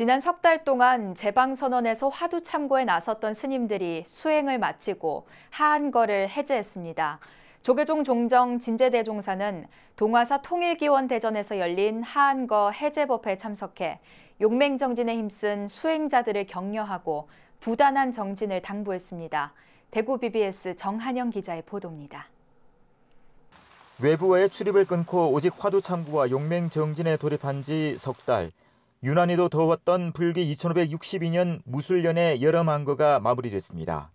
지난 석 달 동안 제방선언에서 화두 참고에 나섰던 스님들이 수행을 마치고 하한거를 해제했습니다. 조계종 종정 진제대종사는 동화사 통일기원 대전에서 열린 하한거 해제법회에 참석해 용맹정진에 힘쓴 수행자들을 격려하고 부단한 정진을 당부했습니다. 대구 BBS 정한영 기자의 보도입니다. 외부와의 출입을 끊고 오직 화두 참구와 용맹 정진에 돌입한 지 석 달. 유난히도 더웠던 불기 2562년 무술년의 여름 한거가 마무리됐습니다.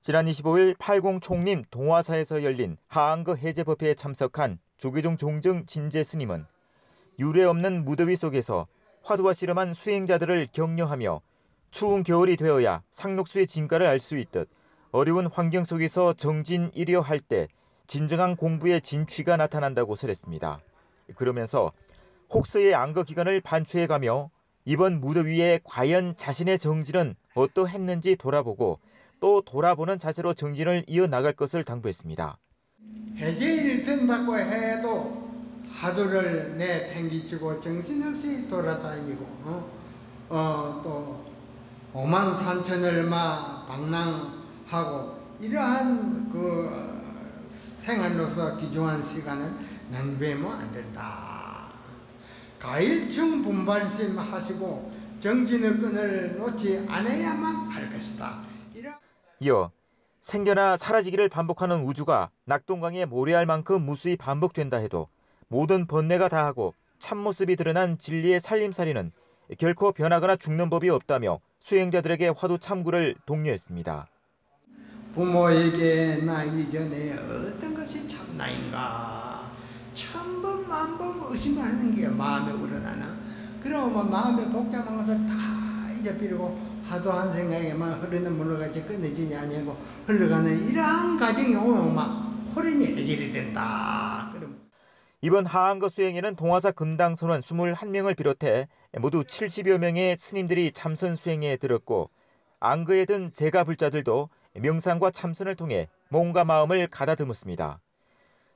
지난 25일 80 총림 동화사에서 열린 하한거 해제법회에 참석한 조계종 종정 진재 스님은 유례 없는 무더위 속에서 화두와 씨름한 수행자들을 격려하며 추운 겨울이 되어야 상록수의 진가를 알 수 있듯 어려운 환경 속에서 정진이려 할 때 진정한 공부의 진취가 나타난다고 설했습니다. 그러면서 혹서의 안거 기간을 반추해가며 이번 무더위에 과연 자신의 정진은 어떠했는지 돌아보고 또 돌아보는 자세로 정진을 이어나갈 것을 당부했습니다. 해제일 된다고 해도 하루를 내팽개치고 정신없이 돌아다니고 어? 어, 또 오만 산천을 마 방랑하고 이러한 그 생활로서 귀중한 시간을 낭비하면 안 된다. 가일층 분발심 하시고 정진의 끈을 놓지 않아야만 할 것이다. 이어 생겨나 사라지기를 반복하는 우주가 낙동강에 모래알 만큼 무수히 반복된다 해도 모든 번뇌가 다하고 참모습이 드러난 진리의 살림살이는 결코 변하거나 죽는 법이 없다며 수행자들에게 화두 참구를 독려했습니다. 부모에게 나 이전에 어떤 것이 참나인가 천번 만번 의심하는 게 마음에 우러나는 그러면 마음에 복잡한 것을 다 잊어버리고 하도 한 생각에만 흐르는 물로같이 끝내지지 아니고 흘러가는 이러한 과정이 오면 막 호련이 해결이 된다. 그럼 이번 하한거 수행에는 동화사 금당 선원 21명을 비롯해 모두 70여 명의 스님들이 참선 수행에 들었고 안거에 든 제가 불자들도 명상과 참선을 통해 몸과 마음을 가다듬었습니다.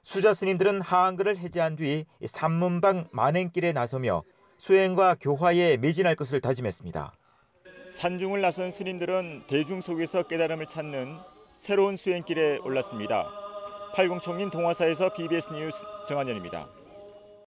수자 스님들은 하한거를 해제한 뒤 삼문방 만행길에 나서며 수행과 교화에 매진할 것을 다짐했습니다. 산중을 나선 스님들은 대중 속에서 깨달음을 찾는 새로운 수행길에 올랐습니다. 80총린 동화사에서 BBS 뉴스 정한현입니다.